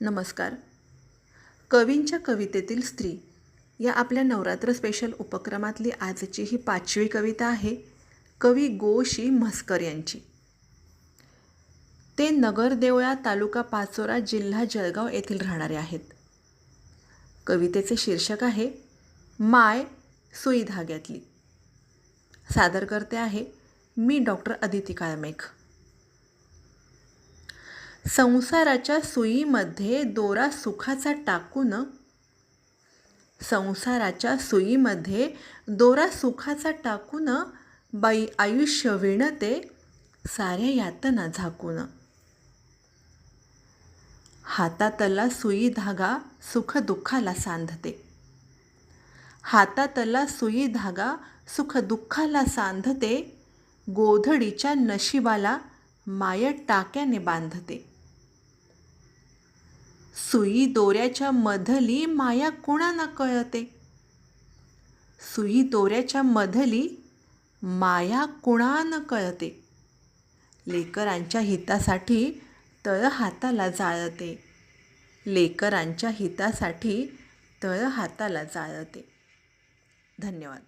नमस्कार. कवींच्या कवितेतील स्त्री या आपल्या नवरात्र स्पेशल उपक्रमातली आजची ही पाचवी कविता आहे कवी गोशी म्हस्कर यांची. ते नगरदेवळा तालुका पाचोरा जिल्हा जळगाव येथील राहणारे आहेत. कवितेचे शीर्षक आहे माय सुई धाग्यातली. सादर करते आहे मी डॉक्टर अदिती काळमेघ. संसाराच्या सुईमध्ये दोरा सुखाचा टाकून संसाराच्या सुईमध्ये दोरा सुखाचा टाकून बाई आयुष्य विणते साऱ्या यातना झाकून. हातातला सुई धागा सुख दुःखाला सांधते. हातातला सुई धागा सुख दुःखाला सांधते गोधडीच्या नशिबाला माय टाक्याने बांधते. सुई दोऱ्याच्या मधली माया कोणाना कळते? सुई दोऱ्याच्या मधली माया कुणानं कळते? लेकरांच्या हितासाठी तळ हाताला जाळते. लेकरांच्या हितासाठी तळ हाताला जाळते. धन्यवाद.